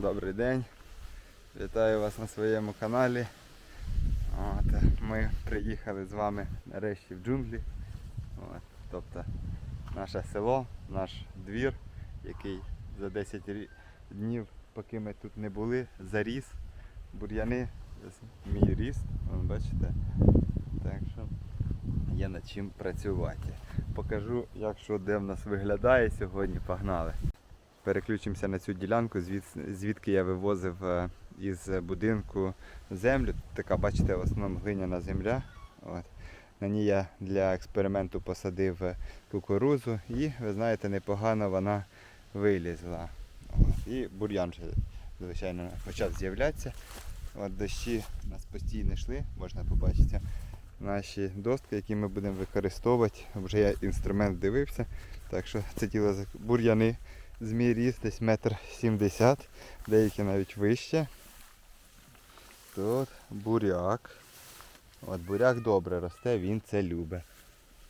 Добрий день. Вітаю вас на своєму каналі. От, ми приїхали з вами нарешті в джунглі. От, тобто наше село, наш двір, який за 10 днів, поки ми тут не були, заріс. Бур'яни, мій ріст, вон, бачите. Так що є над чим працювати. Покажу, як що де в нас виглядає сьогодні. Погнали. Переключимося на цю ділянку, звід- звідки я вивозив е, із будинку землю. Така, бачите, в основному глиняна земля. От. На ній я для експерименту посадив е, кукурузу і, ви знаєте, непогано вона вилізла. От. І бур'ян звичайно, почав з'являтися. От дощі у нас постійно йшли, можна побачити наші достки, які ми будемо використовувати. Вже я інструмент дивився. Так що це тіло бур'яни з мій ріст десь метр сімдесят, деякі навіть вище. Тут буряк. От буряк добре росте, він це любить.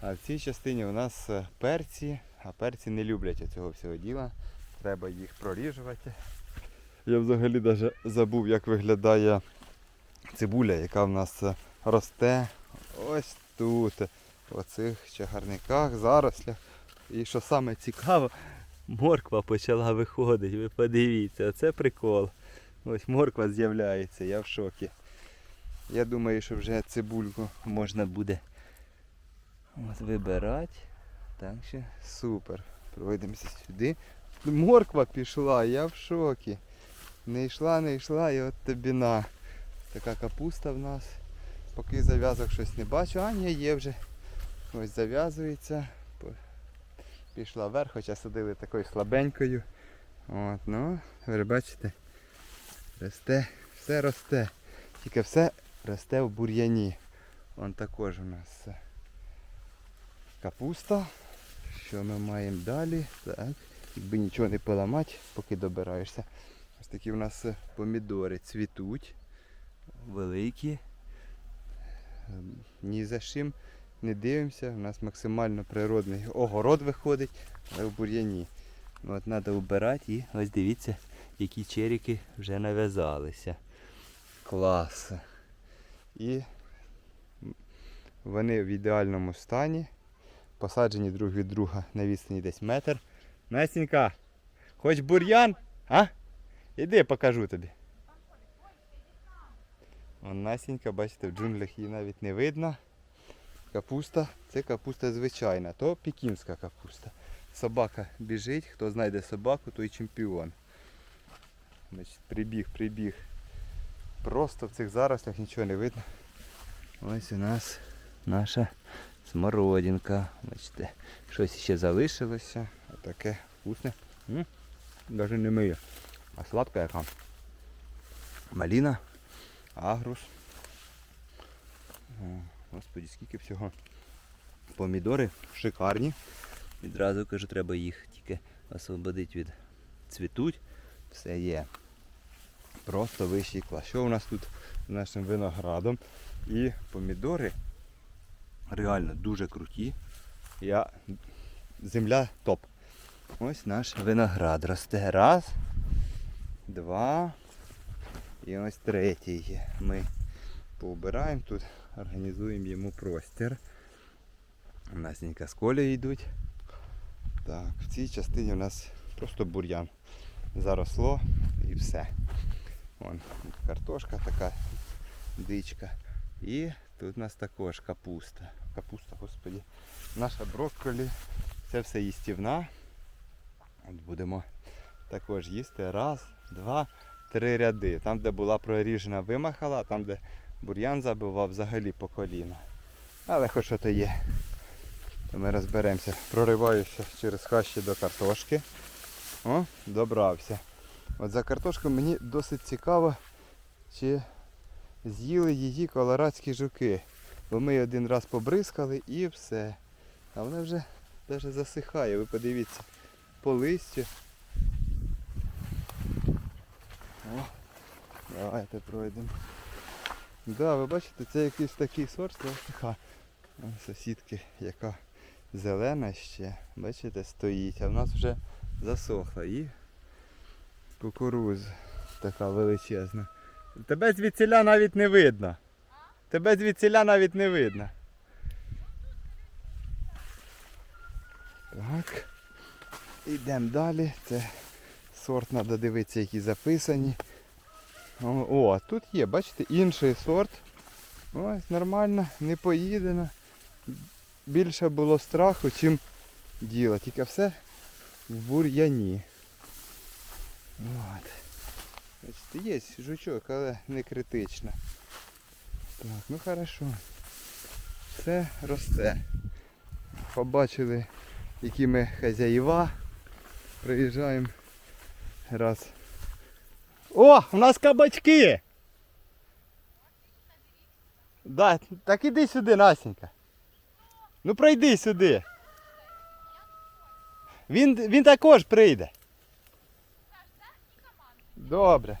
А в цій частині у нас е, перці, а перці не люблять цього всього діла. Треба їх проріжувати. Я взагалі навіть забув, як виглядає цибуля, яка в нас е, росте ось тут, в оцих чагарниках, зарослях. І що саме цікаво, морква почала виходити. Ви подивіться, оце прикол. Ось морква з'являється, я в шокі. Я думаю, що вже цибульку можна буде от вибирати. Так що супер. Пройдемося сюди. Морква пішла, я в шокі. Не йшла, не йшла і от тобі на. Така капуста в нас. Поки зав'язок щось не бачу, а ні, є вже. Ось зав'язується. Пішла вверх, хоча садили такою слабенькою. От, ну, ви бачите, росте, все росте. Тільки все росте в бур'яні. Вон також у нас капуста. Що ми маємо далі? Так, якби нічого не поламати, поки добираєшся. Ось такі у нас помідори цвітуть. Великі. Ем, Ні за чим не дивимося. У нас максимально природний огород виходить, але в бур'яні. От треба вбирати і ось дивіться, які черіки вже нав'язалися. Клас. І вони в ідеальному стані. Посаджені друг від друга на відстані десь метр. Настенька, хоч бур'ян? А? Іди покажу тобі. Вон Настенька, бачите, в джунглях її навіть не видно. Капуста, це капуста звичайна, то пекінська капуста. Собака біжить, хто знайде собаку, той чемпіон. Значить, прибіг, прибіг. Просто в цих зарослях нічого не видно. Ось у нас наша смородинка. Бачите, щось ще залишилося. Отаке вкусне. М? Даже не миє. А сладка яка. Маліна, агрус. Господі, скільки всього. Помідори шикарні. Відразу кажу, треба їх тільки освободити від цвітуть. Все є. Просто вищий клас. Що у нас тут з нашим виноградом? І помідори реально дуже круті. Я... Земля топ. Ось наш виноград росте. Раз, два. І ось третій. Ми поубираємо тут, організуємо йому простір. У нас Нінька з колею йдуть. Так, в цій частині у нас просто бур'ян. Заросло і все. Вон картошка така дичка. І тут у нас також капуста. Капуста, господі. Наша брокколі. Це все їстівна. От будемо також їсти. Раз, два, три ряди. Там, де була проріжена вимахала, там, де бур'ян забивав взагалі по коліна. Але хоч що то є. То ми розберемося. Прориваюся через хащі до картошки. О, добрався. От за картошку мені досить цікаво, чи з'їли її колорадські жуки. Бо ми її один раз побризкали і все. А вона вже навіть засихає, ви подивіться. По листю. О, давайте пройдемо. Да, ви бачите, це якийсь такий сорт, така сусідки, яка зелена ще, бачите, стоїть, а в нас вже засохла і кукуруз. така величезна. Тебе звідсіля навіть не видно. Тебе звідсіля навіть не видно. Так. Йдемо далі. Це сорт треба дивитися, які записані. О, тут є, бачите, інший сорт. Ось нормально, не поїдено. Більше було страху, чим діло. Тільки все в бур'яні. От. Бачите, є жучок, але не критично. Так, ну хорошо. Все росте. Побачили, які ми хазяїва. Приїжджаємо раз. О, у нас кабачки! Да, так іди сюди, Насенька. Ну пройди сюди. Він, він також прийде. Добре.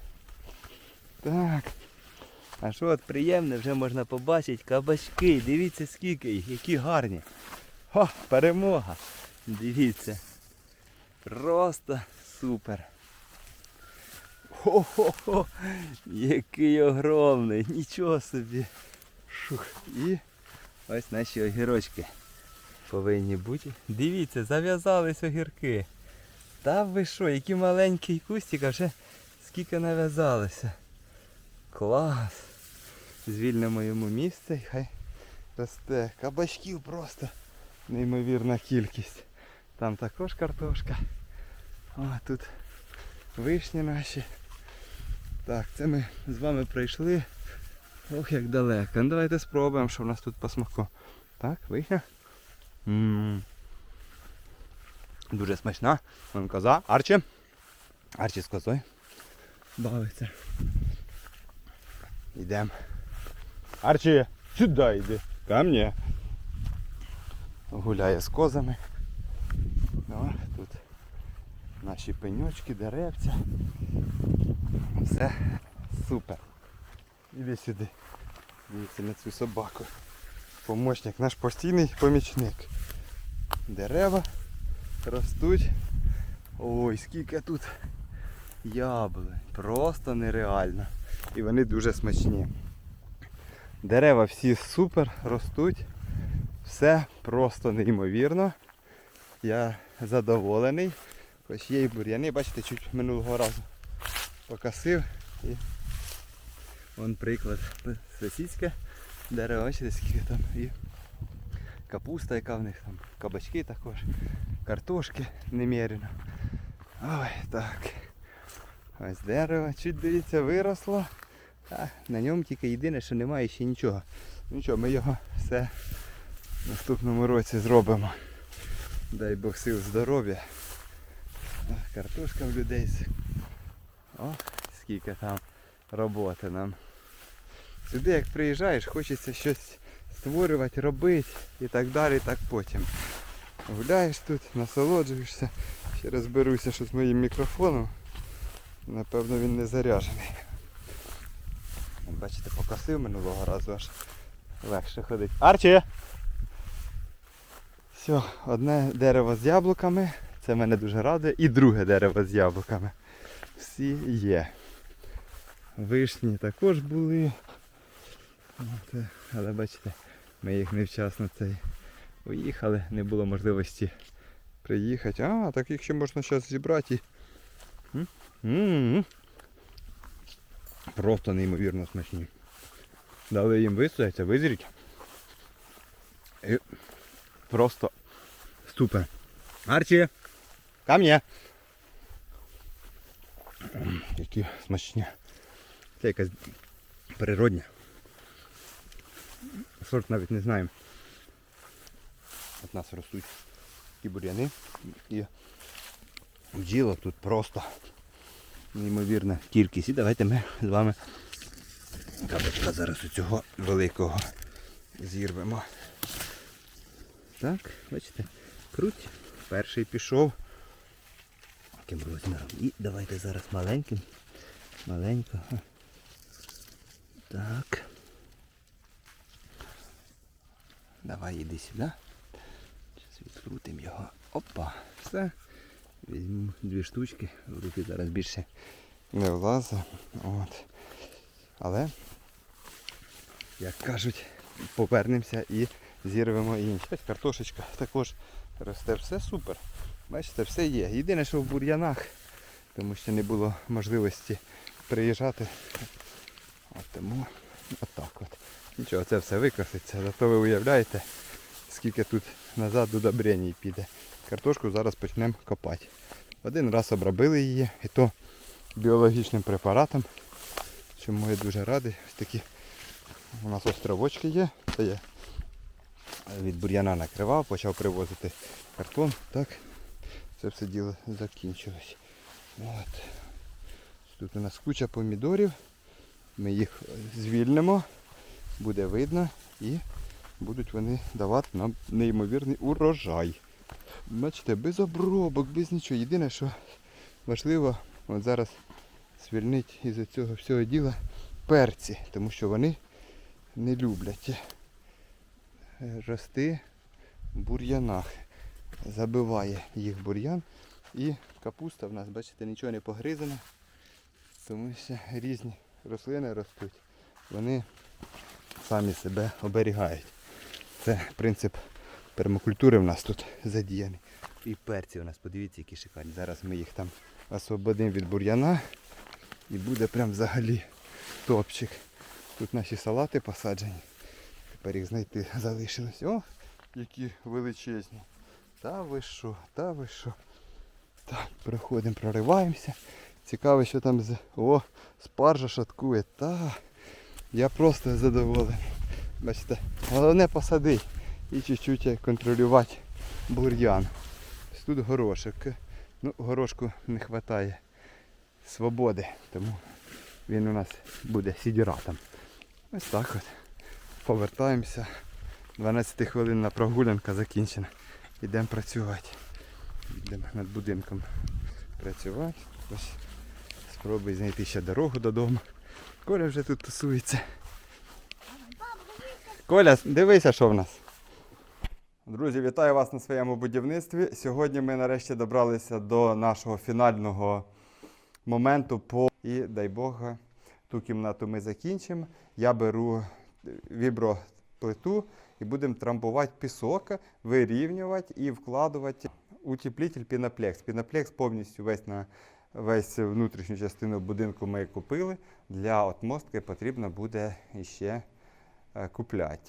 Так. А що от приємне, вже можна побачити кабачки. Дивіться скільки їх, які гарні. О, перемога. Дивіться. Просто супер. Хо-хо-хо, який огромний, нічого собі. Шух. І ось наші огірочки повинні бути. Дивіться, зав'язались огірки. Та ви що, який маленький кустик, а вже скільки нав'язалося. Клас. Звільнимо йому місце і хай росте. Кабачків просто неймовірна кількість. Там також картошка. О, тут вишні наші. Так, це ми з вами прийшли. Ох, як далеко. Ну давайте спробуємо, що в нас тут по смаку. Так. М. Дуже смачна. Вон коза. Арчі. Арчі з козою. Бавиться. Йдемо. Арчі, сюди йди. Ко мне. Гуляє з козами. О, тут наші пеньочки, деревця. Все супер. Іди сюди. Дивіться на цю собаку. Помощник, наш постійний помічник. Дерева ростуть. Ой, скільки тут яблунь. Просто нереально. І вони дуже смачні. Дерева всі супер ростуть. Все просто неймовірно. Я задоволений. Хоч є і бур'яни, бачите, чуть минулого разу покосив. І вон приклад сусідське дерево, бачите, скільки там і капуста, яка в них там, кабачки також, картошки немерено. Ой, так. Ось дерево, чуть дивіться, виросло. А на ньому тільки єдине, що немає ще нічого. Ну нічого, ми його все в наступному році зробимо. Дай Бог сил здоров'я. Картошка в людей. О, скільки там роботи нам. Сюди як приїжджаєш, хочеться щось створювати, робити і так далі, і так потім. Гуляєш тут, насолоджуєшся. Ще розберуся, що з моїм мікрофоном. Напевно він не заряджений. Бачите, покосив минулого разу аж легше ходить. Арчі! Все, одне дерево з яблуками. Це мене дуже радує. І друге дерево з яблуками. Всі є. Вишні також були. Е, але бачите, ми їх невчасно цей уїхали, не було можливості приїхати. А, так їх ще можна зараз зібрати. М? М-м-м. Просто неймовірно смачні. Дали їм вистояться, визріть. І просто супер. Арчі! Ко мне! Які смачні. Це якась природня. Сорт навіть не знаємо. От нас ростуть і бур'яни, і бджілок тут просто неймовірна кількість. І давайте ми з вами кабачка зараз у цього великого зірвемо. Так, бачите, круть. Перший пішов. Яким розміром. І давайте зараз маленьким. Маленько. Так. Давай іди сюди. Зараз відкрутимо його. Опа. Все. Візьму дві штучки. В руки зараз більше не влазить. От. Але, як кажуть, повернемося і зірвемо інші. Картошечка також росте, все супер. Бачите, все є. Єдине, що в бур'янах, тому що не було можливості приїжджати. От тому отак от. Нічого, це все викоситься. Зато ви уявляєте, скільки тут назад удобрень піде. Картошку зараз почнемо копати. Один раз обробили її, і то біологічним препаратом. Чому я дуже радий. Ось такі у нас островочки є. Це я від бур'яна накривав, почав привозити картон. Так, це все діло закінчилось. От. Тут у нас куча помідорів. Ми їх звільнимо, буде видно і будуть вони давати нам неймовірний урожай. Бачите, без обробок, без нічого. Єдине, що важливо, от зараз звільнити із цього всього діла перці, тому що вони не люблять е, рости в бур'янах. Забиває їх бур'ян. І капуста в нас, бачите, нічого не погризана, тому що різні рослини ростуть. Вони самі себе оберігають. Це принцип пермакультури в нас тут задіяний. І перці у нас, подивіться, які шикарні. Зараз ми їх там освободимо від бур'яна і буде прям взагалі топчик. Тут наші салати посаджені. Тепер їх знайти залишилось. О, які величезні. Та ви що, та ви що. Так, проходимо, прориваємося. Цікаво, що там з. О, спаржа шаткує. Та. Я просто задоволений. Бачите, головне посадити і чуть-чуть контролювати бур'ян. Тут горошок. Ну, горошку не вистачає свободи, тому він у нас буде сідіратом. Ось так от. Повертаємося. 12 хвилинна прогулянка закінчена. Йдемо працювати. Йдемо над будинком працювати. Ось спробуй знайти ще дорогу додому. Коля вже тут тусується. Коля, дивися, що в нас. Друзі, вітаю вас на своєму будівництві. Сьогодні ми нарешті добралися до нашого фінального моменту по і дай Бог, ту кімнату ми закінчимо. Я беру віброплиту і будемо трамбувати пісок, вирівнювати і вкладувати утеплитель піноплекс. Піноплекс повністю весь на весь внутрішню частину будинку ми купили. Для отмостки потрібно буде ще е, купляти.